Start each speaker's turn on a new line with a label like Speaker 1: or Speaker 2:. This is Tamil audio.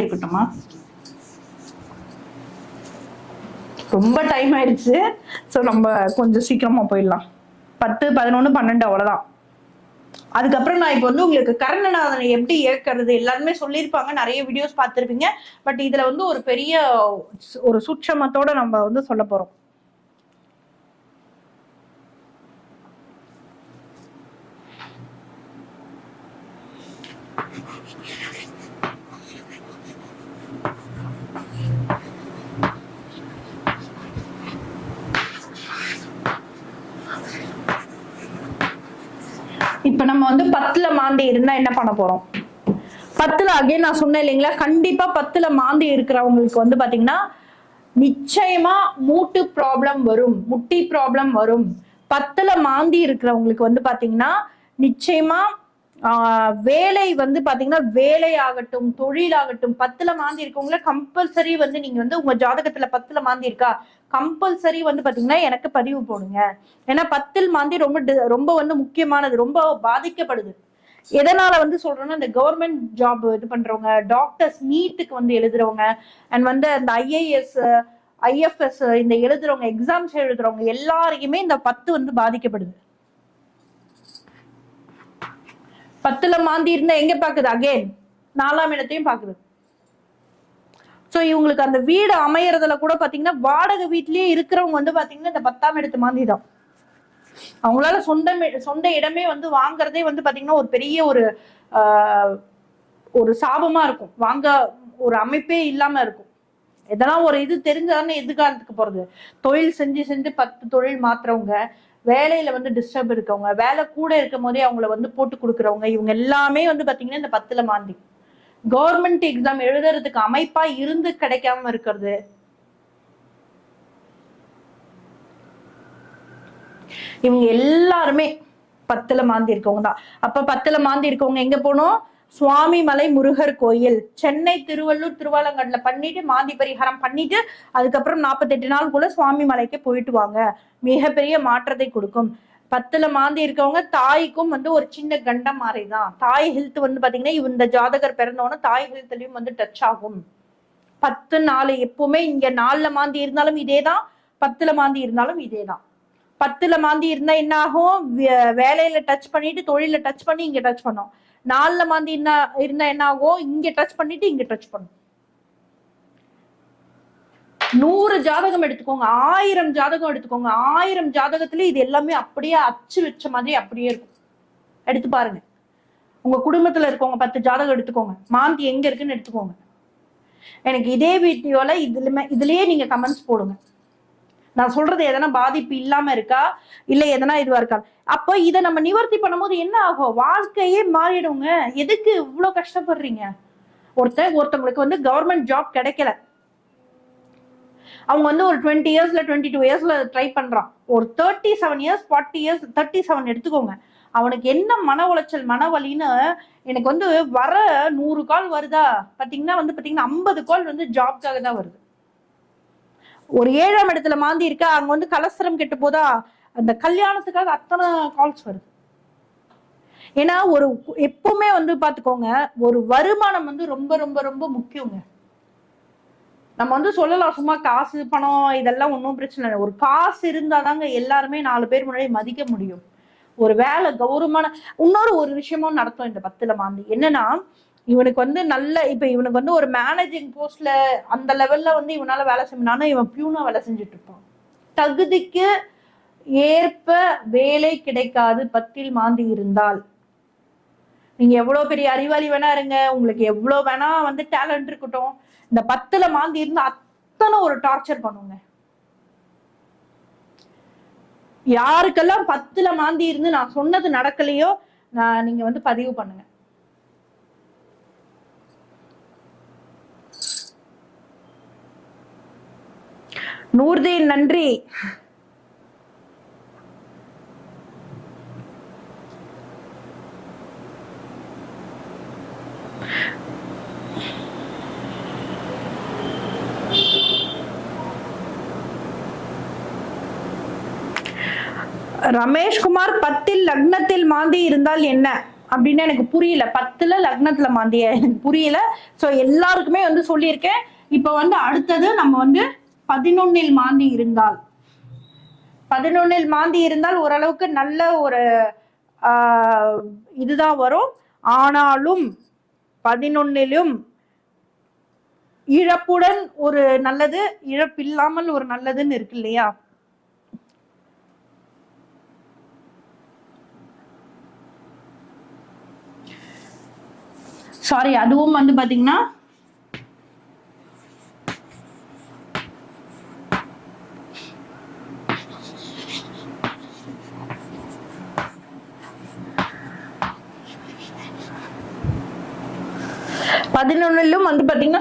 Speaker 1: இருக்கட்டுமா? ரொம்ப டைம் ஆயிடுச்சு. ஸோ நம்ம கொஞ்சம் சீக்கிரமா போயிடலாம். பத்து பதினொன்று பன்னெண்டு அவ்வளோதான் அதுக்கப்புறம் நான் இப்போ வந்து உங்களுக்கு கரணநாதனை எப்படி இயக்கிறது எல்லாருமே சொல்லியிருப்பாங்க. நிறைய வீடியோஸ் பார்த்துருப்பீங்க. பட் இதுல வந்து ஒரு பெரிய ஒரு சூட்சமத்தோட நம்ம வந்து சொல்ல போறோம் இப்ப நம்ம வந்து பத்துல மாந்தி இருந்தா என்ன பண்ண போறோம்? பத்துல அகைன் நான் சொன்னேன் இல்லைங்களா? கண்டிப்பா பத்துல மாந்தி இருக்கிறவங்களுக்கு வந்து பாத்தீங்கன்னா நிச்சயமா மூட்டு ப்ராப்ளம் வரும். முட்டி ப்ராப்ளம் வரும். பத்துல மாந்தி இருக்கிறவங்களுக்கு வந்து பாத்தீங்கன்னா நிச்சயமா ஆஹ், வேலை வந்து பாத்தீங்கன்னா வேலையாகட்டும் தொழிலாகட்டும் தொழில் ஆகட்டும் பத்துல மாந்தி இருக்கவங்கள கம்பல்சரி வந்து நீங்க வந்து உங்க ஜாதகத்துல பத்துல மாந்தி இருக்கா? கம்பல்சரி வந்து பாத்தீங்கன்னா எனக்கு பதிவு போடுங்க. ஏன்னா பத்தில் மாந்தி ரொம்ப ரொம்ப வந்து முக்கியமானது ரொம்ப பாதிக்கப்படுது. எதனால வந்து சொல்றேன்னா இந்த கவர்மெண்ட் ஜாப் இது பண்றவங்க டாக்டர்ஸ் நீட்டுக்கு வந்து எழுதுறவங்க அண்ட் வந்து அந்த ஐஏஎஸ் ஐஎஃப்எஸ் இந்த எழுதுறவங்க எக்ஸாம்ஸ் எழுதுறவங்க எல்லாரையுமே இந்த பத்து வந்து பாதிக்கப்படுது. பத்துல மாந்தி இருந்தா எங்க பாக்குது? அகைன் நாலாம் இடத்தையும் பாக்குது. சோ இவங்களுக்கு அந்த வீடு அமையறதுல கூட பாத்தீங்கன்னா வாடகை வீட்லயே இருக்கிறவங்க வந்து பாத்தீங்கன்னா இந்த பத்தாம் இடத்து மாதிரி தான். அவங்களால சொந்த சொந்த இடமே வந்து வாங்குறதே வந்து பாத்தீங்கன்னா ஒரு பெரிய ஒரு ஆஹ், ஒரு சாபமா இருக்கும். வாங்க ஒரு அமைப்பே இல்லாம இருக்கும். எதனா ஒரு இது தெரிஞ்சாதானே எதிர்காலத்துக்கு போறது. தொழில் செஞ்சு செஞ்சு பத்து தொழில் மாத்துறவங்க வேலையில வந்து டிஸ்டர்ப் இருக்கவங்க வேலை கூட இருக்கும் போதே அவங்கள வந்து போட்டு கொடுக்குறவங்க இவங்க எல்லாமே வந்து பாத்தீங்கன்னா இந்த பத்துல மாந்தி. கவர்மெண்ட் எக்ஸாம் எழுதுறதுக்கு அமைப்பா இருந்து கிடைக்காம இருக்கிறது. இவங்க எல்லாருமே பத்துல மாந்தி இருக்கவங்க தான். அப்ப பத்துல மாந்தி இருக்கவங்க எங்க போகணும் சுவாமிமலை முருகர் கோயில். சென்னை திருவள்ளூர் திருவாலங்கடல பண்ணிட்டு மாந்தி பரிகாரம் பண்ணிட்டு அதுக்கப்புறம் நாற்பத்தெட்டு நாளுக்குள்ள சுவாமி மலைக்கு போயிட்டு வாங்க. மிகப்பெரிய மாற்றத்தை கொடுக்கும். பத்துல மாந்தி இருக்கவங்க தாய்க்கும் வந்து ஒரு சின்ன கண்டம் மாதிரிதான். தாய் ஹெல்த் வந்து பாத்தீங்கன்னா இந்த ஜாதகர் பிறந்தவொன்னே தாய் ஹெல்த்லயும் வந்து டச் ஆகும். பத்து நாலு எப்பவுமே இங்க நாலுல மாந்தி இருந்தாலும் இதேதான் பத்துல மாந்தி இருந்தாலும் இதேதான். பத்துல மாந்தி இருந்தா என்ன ஆகும்? வே- வேலையில டச் பண்ணிட்டு தொழில டச் பண்ணி இங்க டச் பண்ணும். நாலுல மாந்தி என்ன இருந்தா என்ன ஆகும்? இங்க டச் பண்ணிட்டு இங்க டச் பண்ணும். நூறு ஜாதகம் எடுத்துக்கோங்க ஆயிரம் ஜாதகம் எடுத்துக்கோங்க. ஆயிரம் ஜாதகத்துல இது எல்லாமே அப்படியே அச்சு வச்ச மாதிரி அப்படியே இருக்கும். எடுத்து பாருங்க. உங்க குடும்பத்துல இருக்கவங்க பத்து ஜாதகம் எடுத்துக்கோங்க. மாந்தி எங்க இருக்குன்னு எடுத்துக்கோங்க. எனக்கு இதே வீடியோல இதுலமே இதுலயே நீங்க கமெண்ட்ஸ் போடுங்க. நான் சொல்றது எதனா பாதிப்பு இல்லாம இருக்கா? இல்ல எதனா இதுவா இருக்கா? அப்போ இதை நம்ம நிவர்த்தி பண்ணும்போது என்ன ஆகும்? வாழ்க்கையே மாறிடுங்க. எதுக்கு இவ்வளவு கஷ்டப்படுறீங்க? ஒருத்தர் ஒருத்தவங்களுக்கு வந்து கவர்மெண்ட் ஜாப் கிடைக்கல. அவங்க வந்து ஒரு டுவெண்ட்டி இயர்ஸ்ல டுவெண்ட்டி டூ இயர்ஸ்ல ட்ரை பண்றான். ஒரு thirty seven years forty years thirty seven எடுத்துக்கோங்க. அவனுக்கு என்ன மன உளைச்சல் மன வலின்னு எனக்கு வந்து வர நூறு கால் வருதா? பாத்தீங்கன்னா வந்து பாத்தீங்கன்னா ஐம்பது கால் வந்து ஜாப்க்காக தான் வருது. ஒரு ஏழாம் இடத்துல மாந்தி இருக்கா? அங்க வந்து கலசரம் கெட்டு போதா? அந்த கல்யாணத்துக்காக அத்தனை கால்ஸ் வருது. ஏன்னா ஒரு எப்பவுமே வந்து பாத்துக்கோங்க ஒரு வருமானம் வந்து ரொம்ப ரொம்ப ரொம்ப முக்கியங்க. நம்ம வந்து சொல்லலாம் சும்மா காசு பணம் இதெல்லாம் ஒன்றும் பிரச்சனை இல்லை. ஒரு காசு இருந்தால் தாங்க எல்லாருமே நாலு பேர் முன்னாடி மதிக்க முடியும். ஒரு வேலை கௌரவமான இன்னொரு ஒரு விஷயமும் நடத்தும் இந்த பத்துல மாந்தி. என்னன்னா இவனுக்கு வந்து நல்ல இப்ப இவனுக்கு வந்து ஒரு மேனேஜிங் போஸ்ட்ல அந்த லெவல்ல வந்து இவனால வேலை செய்யணும்னா இவன் பியூனா வேலை செஞ்சுட்டு இருப்பான். தகுதிக்கு ஏற்ப வேலை கிடைக்காது பத்தில் மாந்தி இருந்தால். நீங்க எவ்வளவு பெரிய அறிவாளி வேணா இருங்க. உங்களுக்கு எவ்வளவு வேணா வந்து டேலண்ட் இருக்கட்டும். இந்த பத்துல மாந்தி இருந்து அத்தனை ஒரு டார்ச்சர் பண்ணுங்க. யாருக்கெல்லாம் பத்துல மாந்தி இருந்து நான் சொன்னது நடக்கலையோ நான் நீங்க வந்து பதிவு பண்ணுங்க. நூர்தீன் நன்றி. ரமேஷ்குமார் பத்தில் லக்னத்தில் மாந்தி இருந்தால் என்ன? அப்படின்னு எனக்கு புரியல. பத்துல லக்னத்துல மாந்தியா? எனக்கு புரியல. ஸோ எல்லாருக்குமே வந்து சொல்லியிருக்கேன். இப்போ வந்து அடுத்தது நம்ம வந்து பதினொன்னில் மாந்தி இருந்தால். பதினொன்னில் மாந்தி இருந்தால் ஓரளவுக்கு நல்ல ஒரு இதுதான் வரும். ஆனாலும் பதினொன்னிலும் இழப்புடன் ஒரு நல்லது இழப்பில்லாமல் ஒரு நல்லதுன்னு இருக்கு இல்லையா? சாரி அதுவும் வந்து பாத்தீங்கன்னா பதினொன்னுலும் வந்து பாத்தீங்கன்னா